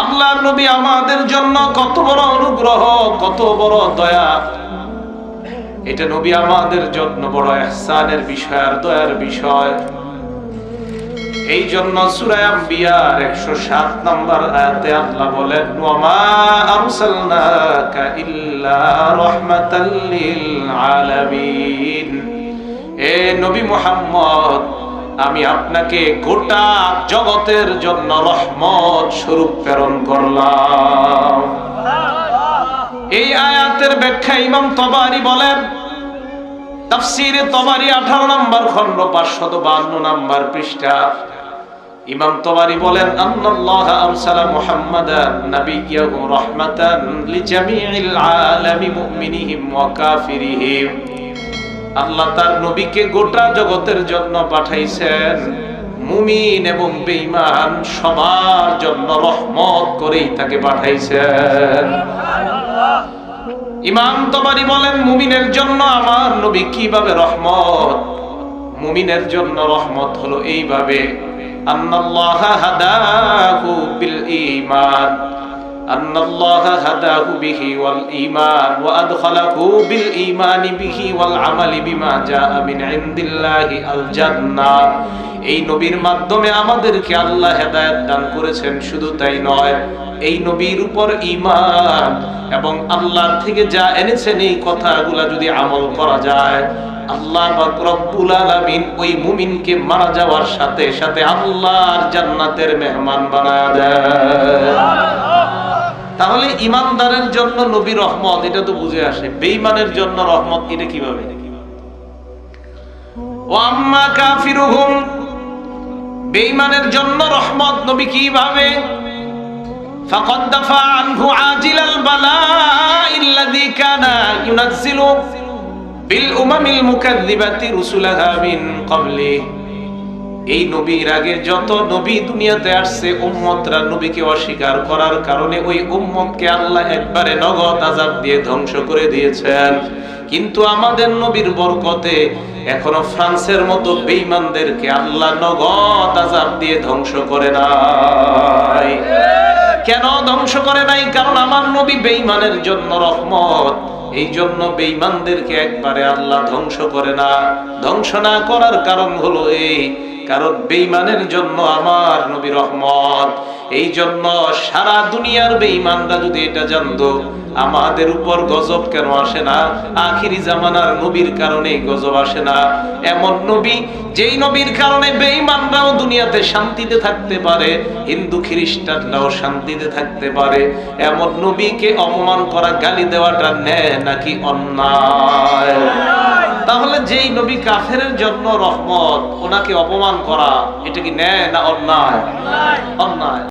আল্লাহর নবী আমাদের জন্য কত বড় অনুগ্রহ, কত বড় দয়া। এটা নবী আমাদের জন্য বড় এহসানের বিষয় আর দয়ার বিষয়। এই জন্য সূরা আম্বিয়ার 107 নম্বর আয়াতে আল্লাহ বলেন আলামিন। এ নবী মুহাম্মদ আমি আপনাকে গোটা জগতের জন্য রহমত স্বরূপ প্রেরণ করলাম। এই আয়াতের ব্যাখ্যা ইমাম তবারি বলেন, তাফসিরে তবারি আঠারো নম্বর খন্ড পাঁচশত বান্ন নম্বর পৃষ্ঠা। ইমাম তবারি বলেন, আন্নাল্লাহ আরসালা মুহাম্মাদান নাবিয়্যাহু রাহমাতান লিজামিইল আলামি মুমিনিহিম ওয়া কাফিরিহিম। আল্লাহ তার নবীকে গোটা জগতের জন্য পাঠাইছেন। মুমিন এবং বেঈমান সবার জন্য রহমত করেই তাকে পাঠাইছেন। ইমাম তবারি বলেন, মুমিনের জন্য আমার নবী কীভাবে রহমত? মুমিনের জন্য রহমত হলো এইভাবে, আন্নাল্লাহ হাদাহু বিল ঈমান। ওয়াল ঈমান ওয়া আদখালাহু বিল ঈমানি বিহি ওয়াল আমালি বিমা জাআ মিন ইনদিল্লাহি আল জান্নাহ এই নবীর মাধ্যমে আমাদেরকে আল্লাহ হেদায়েত দান করেছেন, শুধু তাই নয়, এই নবীর উপর ইমান এবং আল্লাহ থেকে যা এনেছেন এই কথাগুলা যদি আমল করা যায়, আল্লাহ রব্বুল আলামিন ওই মুমিনকে মারা যাওয়ার সাথে সাথে আল্লাহর জান্নাতের মেহমান বানায় দেয় তাহলে ইমানদারের জন্য নবী রহমত, এটা তো বুঝে আসে। বেইমানের জন্য রহমত, এটা কীভাবে? জন্য রহমত নবী কীভাবে? দাফা আনহু আজিলাল বালা ইল্লাযী কানা বিল উমামিল মুকাজ্জিবাতি রুসুলাহা মিন ক্বাবলিহি। এই নবীর আগে যত নবী দুনিয়াতে আসছে, উম্মতরা নবীকে অস্বীকার করার কারণে ওই উম্মতকে আল্লাহ একবারে নগদ আজাব দিয়ে ধ্বংস করে দিয়েছেন। কিন্তু আমাদের নবীর বরকতে এখনও ফ্রান্সের মতো বেঈমানদেরকে আল্লাহ নগদ আজাব দিয়ে ধ্বংস করে নাই। কেন ধ্বংস করে নাই? কারণ আমার নবী বেঈমানের জন্য রহমত। এই জন্য বেঈমানদেরকে একবারে আল্লাহ ধ্বংস করে না। ধ্বংস না করার কারণ হলো এই কারণ বেঈমানের জন্য আমার নবী রহমত। এই জন্য সারা দুনিয়ার বেঈমানরা যদি এটা জানতো, আমাদের উপর গজব কেন আসে না? আখিরি জামানার নবীর কারণে গজব আসে না। এমন নবী, যেই নবীর কারণে বেঈমানরাও দুনিয়াতে শান্তিতে থাকতে পারে, হিন্দু খ্রিস্টানরাও শান্তিতে থাকতে পারে। এমন নবীকে অপমান করা, গালি দেওয়াটা নেয় নাকি অন্যায়? তাহলে যেই নবী কাফের জন্য রহমত ওনাকে অপমান করা এটা কি ন্যায় না অন্যায়। অন্যায়।